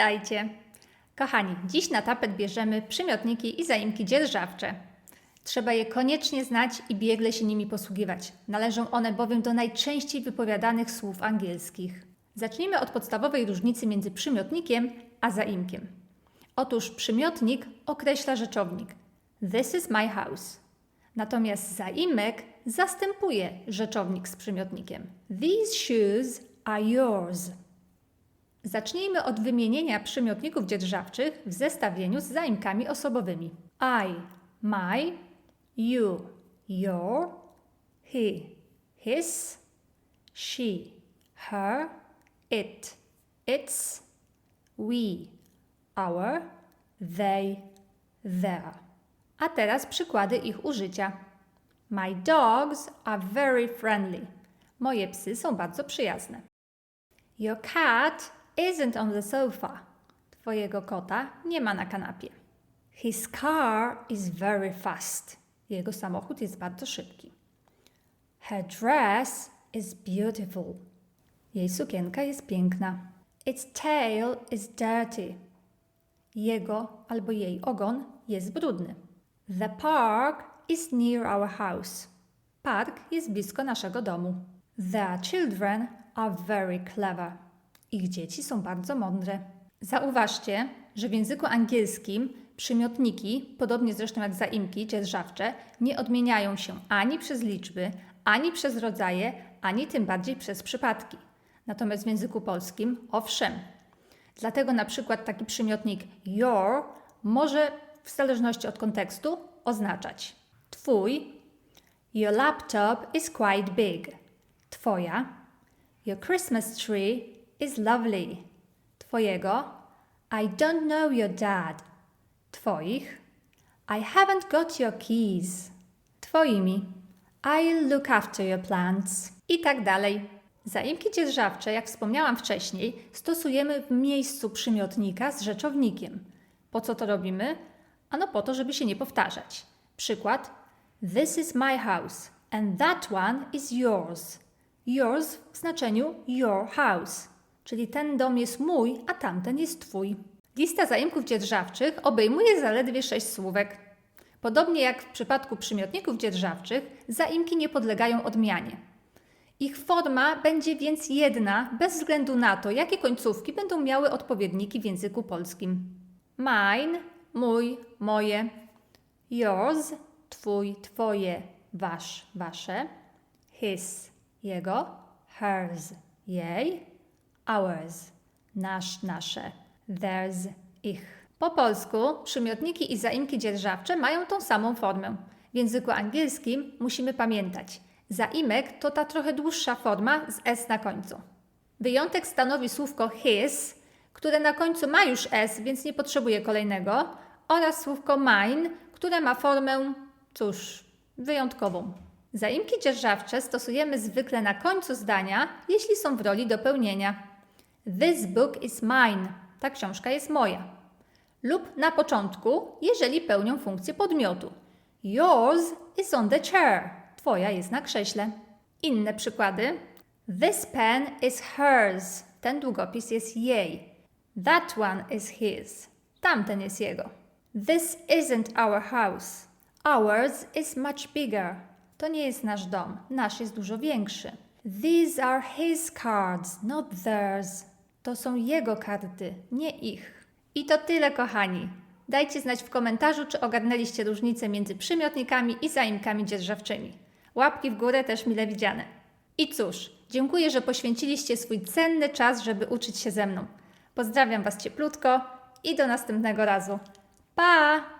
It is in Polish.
Witajcie! Kochani, dziś na tapet bierzemy przymiotniki i zaimki dzierżawcze. Trzeba je koniecznie znać i biegle się nimi posługiwać. Należą one bowiem do najczęściej wypowiadanych słów angielskich. Zacznijmy od podstawowej różnicy między przymiotnikiem a zaimkiem. Otóż przymiotnik określa rzeczownik. This is my house. Natomiast zaimek zastępuje rzeczownik z przymiotnikiem. These shoes are yours. Zacznijmy od wymienienia przymiotników dzierżawczych w zestawieniu z zaimkami osobowymi. I, my, you, your, he, his, she, her, it, its, we, our, they, their. A teraz przykłady ich użycia. My dogs are very friendly. Moje psy są bardzo przyjazne. Your cat isn't on the sofa. Twojego kota nie ma na kanapie. His car is very fast. Jego samochód jest bardzo szybki. Her dress is beautiful. Jej sukienka jest piękna. Its tail is dirty. Jego albo jej ogon jest brudny. The park is near our house. Park jest blisko naszego domu. Their children are very clever. Ich dzieci są bardzo mądre. Zauważcie, że w języku angielskim przymiotniki, podobnie zresztą jak zaimki dzierżawcze, nie odmieniają się ani przez liczby, ani przez rodzaje, ani tym bardziej przez przypadki. Natomiast w języku polskim owszem. Dlatego na przykład taki przymiotnik your może w zależności od kontekstu oznaczać Twój, your laptop is quite big. Twoja, your Christmas tree is lovely. Twojego, I don't know your dad. Twoich, I haven't got your keys. Twoimi, I'll look after your plants. I tak dalej. Zaimki dzierżawcze, jak wspomniałam wcześniej, stosujemy w miejscu przymiotnika z rzeczownikiem. Po co to robimy? Ano po to, żeby się nie powtarzać. Przykład: This is my house and that one is yours. Yours w znaczeniu your house, czyli ten dom jest mój, a tamten jest twój. Lista zaimków dzierżawczych obejmuje zaledwie sześć słówek. Podobnie jak w przypadku przymiotników dzierżawczych, zaimki nie podlegają odmianie. Ich forma będzie więc jedna, bez względu na to, jakie końcówki będą miały odpowiedniki w języku polskim. Mine, mój, moje. Yours, twój, twoje, wasz, wasze. His, jego. Hers, jej. Ours, nasz, nasze. Theirs, ich. Po polsku przymiotniki i zaimki dzierżawcze mają tą samą formę. W języku angielskim musimy pamiętać. Zaimek to ta trochę dłuższa forma z s na końcu. Wyjątek stanowi słówko his, które na końcu ma już s, więc nie potrzebuje kolejnego, oraz słówko mine, które ma formę, cóż, wyjątkową. Zaimki dzierżawcze stosujemy zwykle na końcu zdania, jeśli są w roli dopełnienia. This book is mine. Ta książka jest moja. Lub na początku, jeżeli pełnią funkcję podmiotu. Yours is on the chair. Twoja jest na krześle. Inne przykłady. This pen is hers. Ten długopis jest jej. That one is his. Tamten jest jego. This isn't our house. Ours is much bigger. To nie jest nasz dom. Nasz jest dużo większy. These are his cards, not theirs. To są jego karty, nie ich. I to tyle, kochani. Dajcie znać w komentarzu, czy ogarnęliście różnicę między przymiotnikami i zaimkami dzierżawczymi. Łapki w górę też mile widziane. I cóż, dziękuję, że poświęciliście swój cenny czas, żeby uczyć się ze mną. Pozdrawiam Was cieplutko i do następnego razu. Pa!